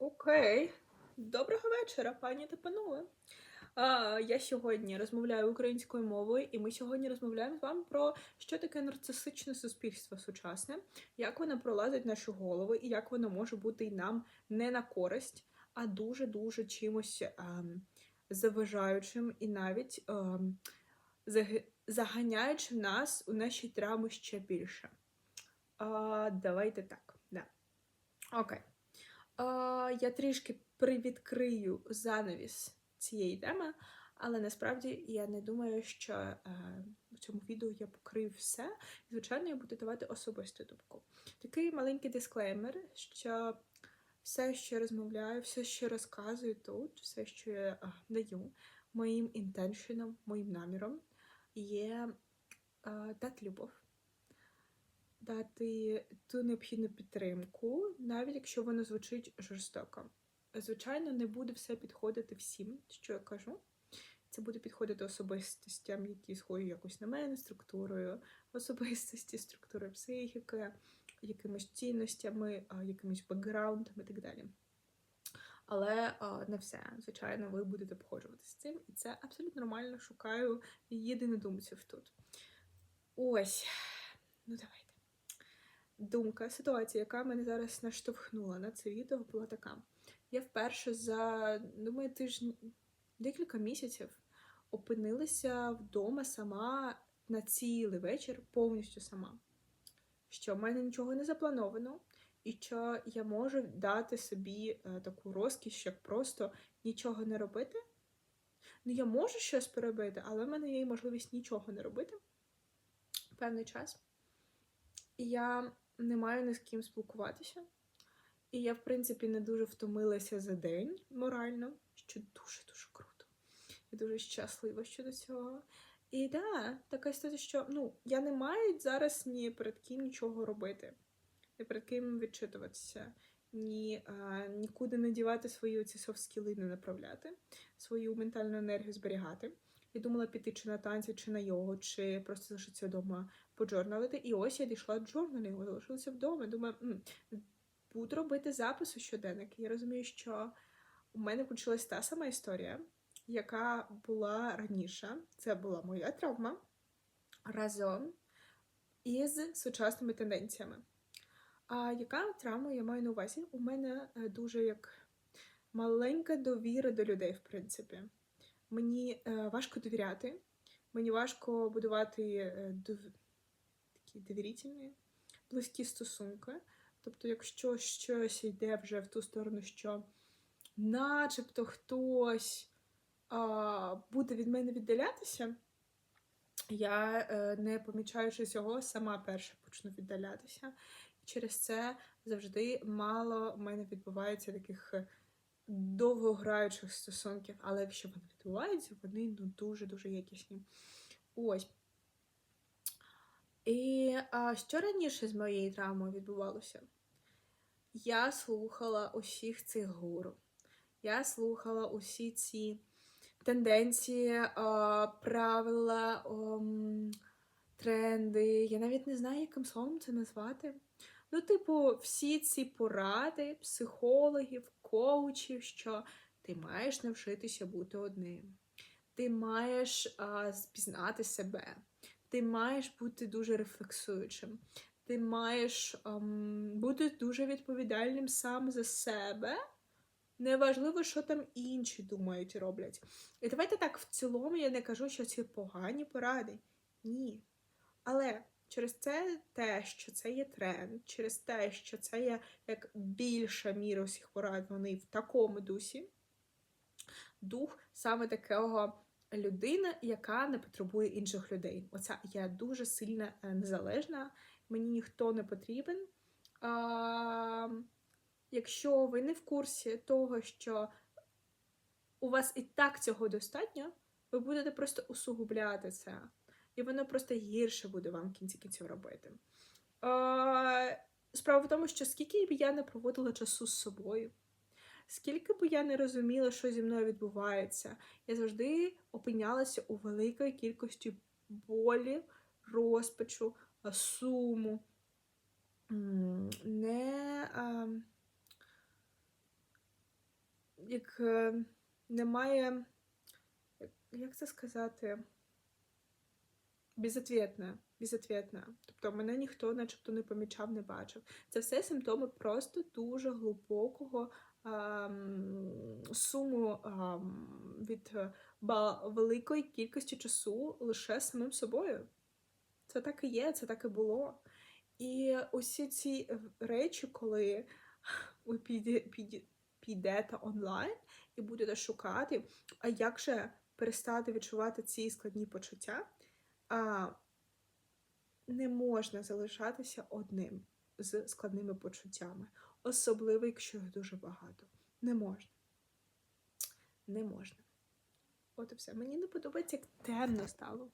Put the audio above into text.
Окей. Доброго вечора, пані та панове. А, я сьогодні розмовляю українською мовою, і ми сьогодні розмовляємо з вами про що таке нарцисичне суспільство сучасне, як воно пролазить в наші голови, і як воно може бути й нам не на користь, а дуже-дуже чимось ем, заважаючим і навіть ем, заганяючи нас у наші травми ще більше. А, давайте так. Да. Окей. А, я трішки привідкрию занавіс цієї теми, але насправді я не думаю, що е, в цьому відео я покрив все. Звичайно, я буду давати особисту думку. Такий маленький дисклеймер, що все, що я розмовляю, все, що розказую тут, все, що я е, даю, моїм інтеншеном, моїм наміром, є е, дати любов. Дати ту необхідну підтримку, навіть якщо воно звучить жорстоко. Звичайно, не буде все підходити всім, що я кажу. Це буде підходити особистостям, які схожі якось на мене, структурою особистості, структурою психіки, якимись цінностями, а, якимось бекграундом і так далі. Але не все. Звичайно, ви будете погоджуватися з цим, і це абсолютно нормально. Шукаю єдинодумців тут. Ось, ну давайте. Думка, ситуація, яка мене зараз наштовхнула на це відео, була така. Я вперше за, думаю, тиждень, декілька місяців опинилася вдома сама на цілий вечір, повністю сама. Що в мене нічого не заплановано, і що я можу дати собі е, таку розкіш, як просто нічого не робити. Ну, я можу щось перебити, але в мене є можливість нічого не робити певний час. І я не маю ні з ким спілкуватися. І я, в принципі, не дуже втомилася за день морально, що дуже-дуже круто. Я дуже щаслива щодо цього. І да, така ситуація, що ну, я не маю зараз ні перед ким нічого робити, ні перед ким відчитуватися, ні а, нікуди не дівати свої оці софт-скіли не направляти, свою ментальну енергію зберігати. Я думала піти чи на танці, чи на йогу, чи просто залишитися вдома поджорналити. І ось я дійшла до джорналінгу, залишилася вдома. Думаю, «М, буду робити запис у щоденник. Я розумію, що у мене почалась та сама історія, яка була раніше. Це була моя травма разом із сучасними тенденціями. А яка травма я маю на увазі? У мене е, дуже як маленька довіра до людей, в принципі. Мені е, важко довіряти, мені важко будувати е, дов... такі довірительні, близькі стосунки. Тобто, якщо щось йде вже в ту сторону, що начебто хтось а, буде від мене віддалятися, я, е, не помічаючи цього, сама перша почну віддалятися. І через це завжди мало в мене відбувається таких довгограючих стосунків. Але якщо вони відбуваються, вони ну, дуже-дуже якісні. Ось. І а, що раніше з моєю травмою відбувалося? Я слухала усіх цих гуру. Я слухала усі ці тенденції, а, правила, ом, тренди. Я навіть не знаю, яким словом це назвати. Ну, типу, всі ці поради психологів, коучів, що ти маєш навчитися бути одним. Ти маєш а, спізнати себе, ти маєш бути дуже рефлексуючим, ти маєш ам, бути дуже відповідальним сам за себе. Неважливо, що там інші думають і роблять. І давайте так, в цілому я не кажу, що це погані поради. Ні. Але через це те, що це є тренд, через те, що це є як більша міра усіх порад, вони в такому дусі, дух саме такого людини, яка не потребує інших людей. Оця я дуже сильно е, незалежна, мені ніхто не потрібен. А, якщо ви не в курсі того, що у вас і так цього достатньо, ви будете просто усугубляти це. І воно просто гірше буде вам в кінці кінців робити. Справа в тому, що скільки б я не проводила часу з собою, скільки б я не розуміла, що зі мною відбувається, я завжди опинялася у великій кількості болі, розпачу, суму. Не, а, як е, немає, як це сказати, безответне, безответне. Тобто мене ніхто начебто не помічав, не бачив. Це все симптоми просто дуже глибокого ем, суму ем, від е, великої кількості часу лише самим собою. Це так і є, це так і було. І усі ці е, речі, коли ви піде, піде, підете онлайн і будете шукати, а як же перестати відчувати ці складні почуття, а, не можна залишатися одним з складними почуттями, особливо, якщо їх дуже багато. Не можна. Не можна. От і все. Мені не подобається, як темно стало.